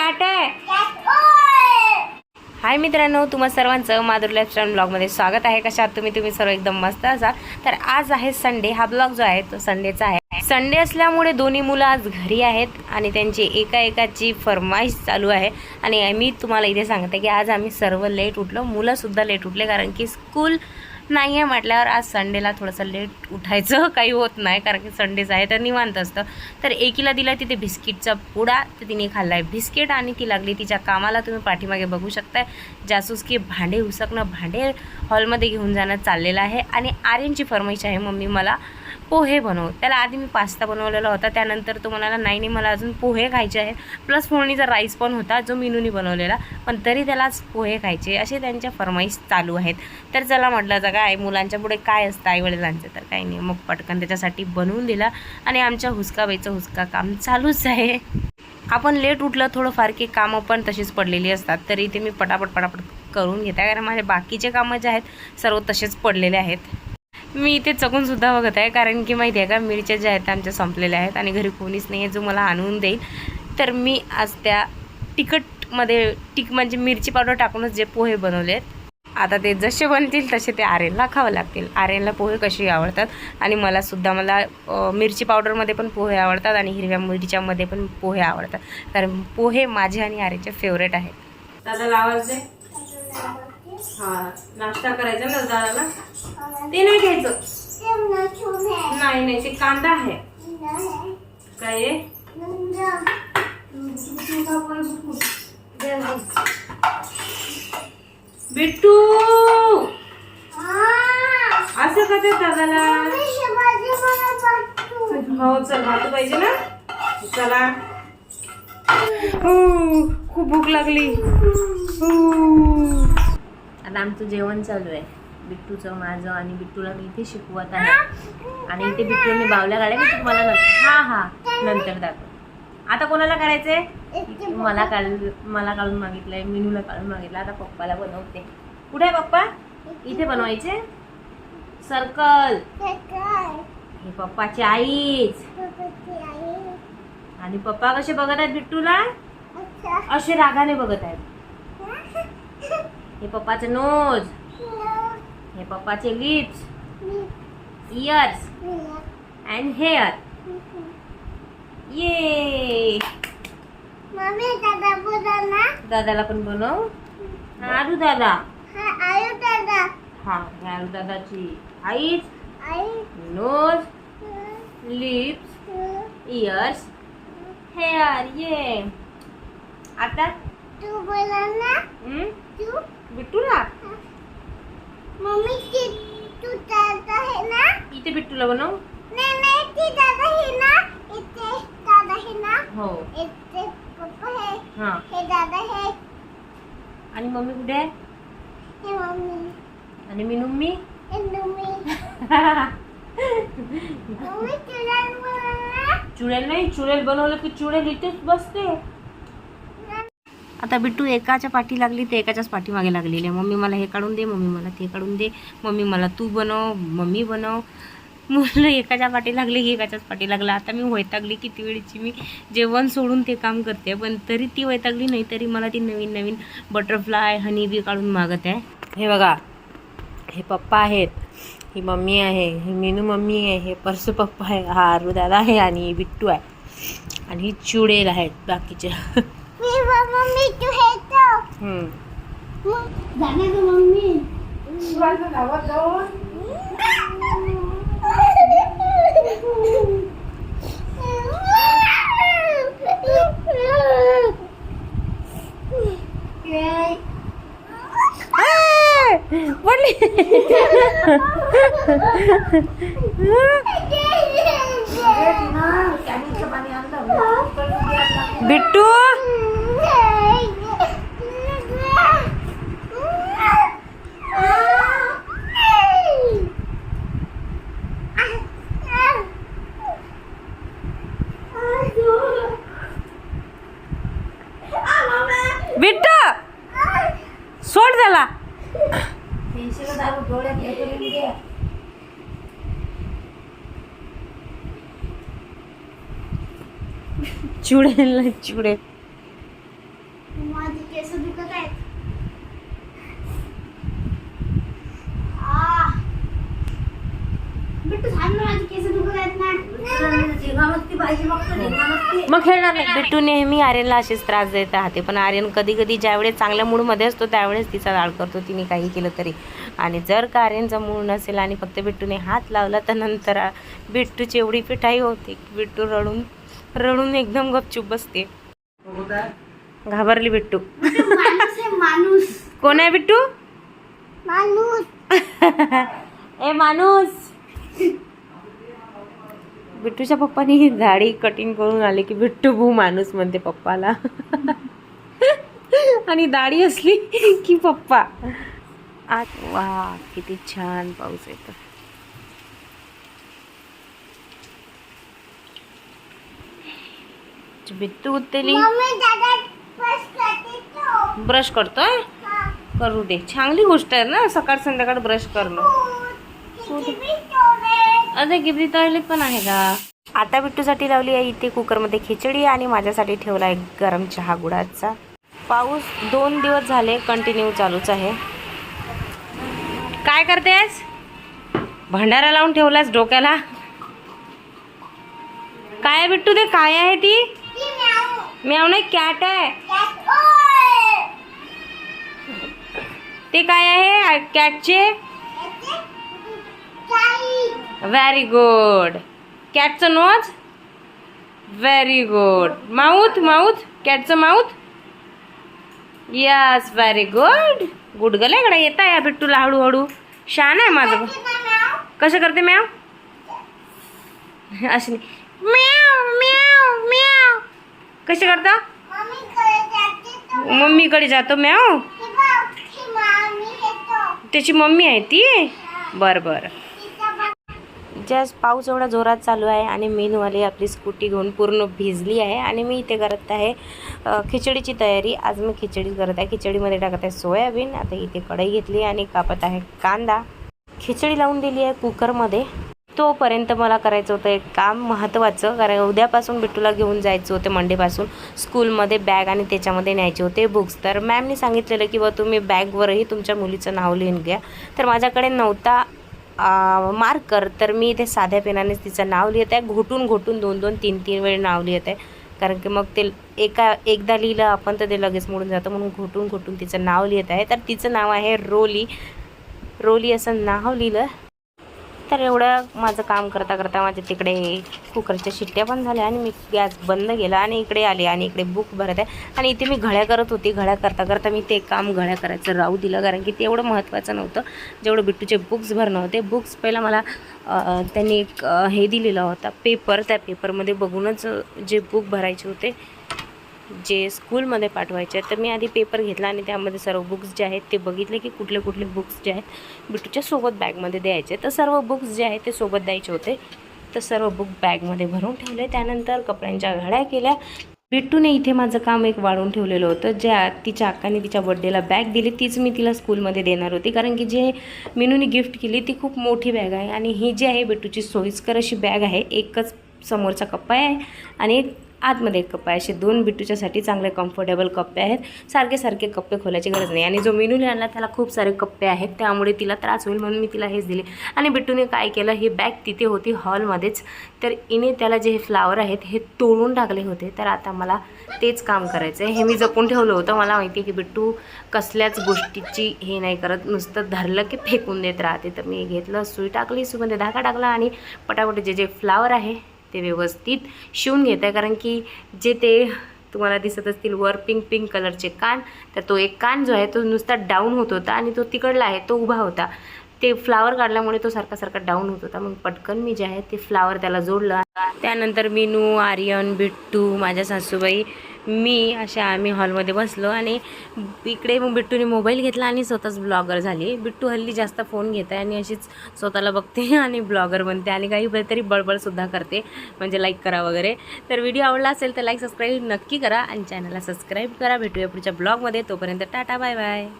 टाटा आहे. हाय मित्रांनो तुम्हा सर्वांचं माधुर लाईफस्टाईल ब्लॉगमध्ये स्वागत आहे. कशात तुम्ही? तुम्ही सर्व एकदम मस्त असाल तर आज आहे संडे हा ब्लॉग जो आहे तो संडेचा आहे. संडे असल्यामुळे दोन्ही मुलं आज घरी आहेत आणि त्यांची एका एकाची फरमाईश चालू आहे. आणि मी तुम्हाला इथे सांगते की आज आम्ही सर्व लेट उठलो. मुलंसुद्धा लेट उठले कारण की स्कूल नाही आहे म्हटल्यावर आज संडेला थोडंसं लेट उठायचं काही होत नाही कारण की संडेच आहे तर निवांत असतं. तर एकीला दिला तिथे बिस्किटचा पुडा तर तिने खाल्ला आहे बिस्किट आणि ती लागली तिच्या कामाला. तुम्ही पाठीमागे बघू शकताय जासूस की भांडे उसकणं भांडे हॉलमध्ये घेऊन जाणं चाललेलं आहे. आणि आर्यनची फरमाईश आहे मम्मी मला हो, पोहे बनव. त्याला आधी मी पास्ता बनवलेला होता. त्यानंतर तो म्हणाला नाही नाही मला अजून पोहे खायचे आहेत. प्लस फोडणीचा राईस पण होता जो मिनूनी बनवलेला. पण तरी त्याला आज पोहे खायचे. असे त्यांच्या फरमाईश चालू आहेत. तर चला म्हटलं जगा काय? मुलांच्या पुढे काय असतं? आईवडिलांचं तर काही नाही. मग पटकन त्याच्यासाठी बनवून दिला. आणि आमच्या हुसकाबाईचं हुसका काम चालूच आहे. आपण लेट उठलं थोडंफार की कामं पण तशीच पडलेली असतात. तरी ते मी पटापट पटापट करून घेते. कारण माझे बाकीचे कामं जे आहेत सर्व तसेच पडलेले आहेत. मी इथे चकून सुद्धा बघत आहे कारण की माहिती आहे का मिरच्या ज्या आहेत आमच्या संपलेल्या आहेत आणि घरी कोणीच नाही आहे जो मला आणून देईल. तर मी आज त्या तिखटमध्ये टिक म्हणजे मिरची पावडर टाकूनच जे पोहे बनवले आहेत आता ते जसे बनतील तसे ते आर्यनला खावं लागतील. आर्यनला पोहे कसे आवडतात? आणि मला सुद्धा मला मिरची पावडरमध्ये पण पोहे आवडतात आणि हिरव्या मिरच्यामध्ये पण पोहे आवडतात. कारण पोहे माझे आणि आर्यनचे फेवरेट आहेत. दादा आवाज दे. नाश्ता करायचा ना दादाला? ते नाही घ्यायचं. नाही नाही ते कांदा आहे. काय बिट्टू! असं कसं दादाला? हो चल भात पाहिजे ना? चला. हो खूप भूक लागली. हो. आता आमचं जेवण चालू आहे. बिट्टूचं माझं आणि बिट्टूला मी इथे शिकवत आहे. आणि इथे बिट्टू मी बावल्या गाड्या मी तुम्हाला हा हा नंतर दाखव आता कोणाला काढायचंय? मला काढ मला काढून मागितलंय मिनूला काढून मागितलं. आता पप्पाला बनवते. कुठे आहे पप्पा? इथे बनवायचे? सर्कल. हे पप्पाची आईच. आणि पप्पा कसे बघत आहेत बिट्टूला? असे रागाने बघत आहेत. हे पप्पाचं नोज. हे पप्पाचे लिप्स इयर्स अँड हेअर ये मम्मी दादा बोला ना दादाला पण बनव हा, आरू दादा. हा आयो दादा. आरू दादाची आईच. आई. नोज लिप्स इयर्स हेअर ये आता? तू बोला ना हम्म, तू बिट्टूला मम्मी ती तू दादा है इथे बिट्टूला बनव. है ना इथे दादा है हो. है हा. हे है. आणि मम्मी कुठे आहे? हे मम्मी. आणि मी मम्मी चुडेल नाही चुडेल बनवलं की चुडेल इथेच बसते. आता बिट्टू एकाच्या पाठी लागली ते एकाच्याच पाठीमागे लागलेली. आहे मम्मी मला हे काढून दे मम्मी मला ते काढून दे मम्मी मला तू बनव मम्मी बनव. मुलं एकाच्या पाठी लागली की एकाच्याच पाठी लागला. आता मी वैतागली किती वेळची? मी जेवण सोडून ते काम करते पण तरी ती वैतागली नाही तरी मला ती नवीन नवीन बटरफ्लाय हनी बी काढून मागत आहे. हे बघा हे पप्पा आहेत ही मम्मी आहे ही मीनू मम्मी आहे हे परसू पप्पा आहे हा आरू दादा आहे आणि ही बिट्टू आहे. आणि ही चुडेल आहेत व मम्मी तू है तो. हम्म. ಬಿಟ್ಟು चुडे चुडे. मग खेळणार नाही. बिट्टू नेहमी आर्यनला असेच त्रास देत राहते. पण आर्यन कधी कधी ज्यावेळेस चांगल्या मूडमध्ये असतो त्यावेळेस तिचा लाड करतो. तिने काही केलं तरी. आणि जर का आर्यनचा मूड नसेल आणि फक्त बिट्टूने हात लावला तर नंतर बिट्टूची एवढी पिठाई होते बिट्टू रडून रडून एकदम गपचूप बसते. घाबरली बिट्टू. माणूस कोण आहे बिट्टू? माणूस. ए माणूस. बिट्टूच्या पप्पानी दाढी कटिंग करून आले की बिट्टू भू माणूस म्हणते पप्पाला. आणि दाढी असली की पप्पा. आज वा किती छान पाऊस येतो. बिट्टू उतली मम्मी दादा बस करते तो. ब्रश करतोय? हा. करू दे. चांगली गोष्ट आहे ना सकाळ संध्याकाळ ब्रश करणं. तोडे अरे गिबरी टॉयलेट पण आहे का? आता बिट्टूसाठी लावली आहे इथे कुकरमध्ये खिचडी आणि माझ्यासाठी ठेवला आहे गरम चहा गुळाचा. पाऊस दोन दिवस झाले कंटिन्यू चालूच आहे. काय करतेस? भंडारा लावून ठेवलास डोक्याला? काय बिट्टू ते? काय आहे ती? म्याव नाही कॅट आहे. ते काय आहे? कॅटचे very good कॅटचं nose? Very good mouth mouth कॅटचं mouth yes very good good गल्याकडे येता या बिट्टूला हळूहळू. शान आहे माझं. कसं करते म्याव अशी म्याव कसे करता? मम्मीकडे जातो म्याव. त्याची मम्मी आहे ती? बरं बरं. जस्ट पाऊस एवढा जोरात चालू आहे आणि मीनवाली आपली स्कूटी घेऊन पूर्ण भिजली आहे आणि मी इथे करत आहे खिचडीची तयारी. आज मी खिचडी करत आहे. खिचडीमध्ये टाकत आहे सोयाबीन. आता इथे कढई घेतली आणि कापत आहे कांदा. खिचडी लावून दिली आहे कुकरमध्ये तोपर्यंत मला करायचं होतं एक काम महत्त्वाचं कारण उद्यापासून बिट्टूला घेऊन जायचं होतं मंडेपासून. स्कूलमध्ये बॅग आणि त्याच्यामध्ये न्यायचे होते बुक्स. तर मॅमनी सांगितलेलं की बा तुम्ही बॅगवरही तुमच्या मुलीचं नाव लिहून घ्या. तर माझ्याकडे नव्हता मार्कर. तर मी इथे साध्या पेनानेच तिचं नाव लिहित आहे. घोटून घोटून दोन दोन तीन तीन वेळ नाव लिहित आहे. कारण की मग ते एका एकदा लिहिलं आपण तर ते लगेच मोडून जातं. म्हणून घोटून घोटून तिचं नाव लिहित आहे. तर तिचं नाव आहे रोली. रोली असं नाव लिहिलं. तर एवढं माझं काम करता करता माझ्या तिकडे कुकरच्या शिट्ट्या पण झाल्या आणि मी गॅस बंद केला आणि इकडे आले आणि इकडे बुक भरत आहे. आणि इथे मी घड्या करत होती. घड्या करता करता मी ते काम घड्या करायचं राहू दिलं. कारण की ते एवढं महत्त्वाचं नव्हतं. जेवढं बिट्टूचे बुक्स भरणं होते. बुक्स पहिला मला त्यांनी एक हे दिलेला होता. पेपर. त्या पेपरमध्ये बघूनच जे बुक भरायचे होते जे स्कूलमध्ये पाठवायचे आहेत तर मी आधी पेपर घेतला आणि त्यामध्ये सर्व बुक्स जे आहेत ते बघितले की कुठले कुठले बुक्स जे आहेत बिटूच्या सोबत बॅगमध्ये द्यायचे. तर सर्व बुक्स जे आहेत ते सोबत द्यायचे होते. तर सर्व बुक बॅगमध्ये भरून ठेवले. त्यानंतर कपड्यांच्या घड्या केल्या. बिट्टूने इथे माझं काम एक वाढवून ठेवलेलं होतं. ज्या तिच्या अक्काने तिच्या बड्डेला बॅग दिली तीच मी तिला स्कूलमध्ये देणार होती. कारण की जे मिनूने गिफ्ट केली ती खूप मोठी बॅग आहे. आणि ही जी आहे बिट्टूची सोयीस्कर अशी बॅग आहे. एकच समोरचा कप्पा आहे आणि एक आतमध्ये एक कप्पा आहे. असे दोन बिट्टूच्यासाठी चांगले कम्फर्टेबल कप्पे आहेत. सारखे सारखे कप्पे खोलायची गरज नाही. आणि जो मेनू आणला त्याला खूप सारे कप्पे आहेत. त्यामुळे तिला त्रास होईल म्हणून मी तिला हेच दिले. आणि बिट्टूने काय केलं ही बॅग तिथे होती हॉलमध्येच तर इने त्याला जे हे फ्लावर आहेत हे तोडून टाकले होते. तर आता मला तेच काम करायचं आहे हे मी जपून ठेवलं होतं. मला माहिती आहे की बिट्टू कसल्याच गोष्टीची हे नाही करत. नुसतं धरलं की फेकून देत राहते. तर मी घेतलं सुई टाकली सुईमध्ये धागा टाकला आणि पटापट जे जे फ्लावर आहे ते व्यवस्थित शिवून घेत आहे. कारण की जे ते तुम्हाला दिसत असतील वर पिंक पिंक कलरचे कान तर तो एक कान जो आहे तो नुसता डाऊन होत होता आणि तो तिकडला आहे तो उभा होता. ते फ्लावर काढल्यामुळे तो सारखा सारखा डाऊन होत होता. मग पटकन मी जे आहे ते फ्लावर त्याला जोडलं. त्यानंतर मीनू आर्यन बिट्टू माझ्या सासूबाई मी अशा आम्ही हॉलमध्ये बसलो आणि इकडे मग बिट्टूने मोबाईल घेतला आणि स्वतःच ब्लॉगर झाली. बिट्टू हल्ली जास्त फोन घेत आहे आणि अशीच स्वतःला बघते आणि ब्लॉगर बनते आणि काही तरी बळबळसुद्धा करते म्हणजे लाईक करा वगैरे. तर व्हिडिओ आवडला असेल तर लाईक सबस्क्राईब नक्की करा आणि चॅनलला सबस्क्राईब करा. भेटूया पुढच्या ब्लॉगमध्ये तोपर्यंत टाटा बाय बाय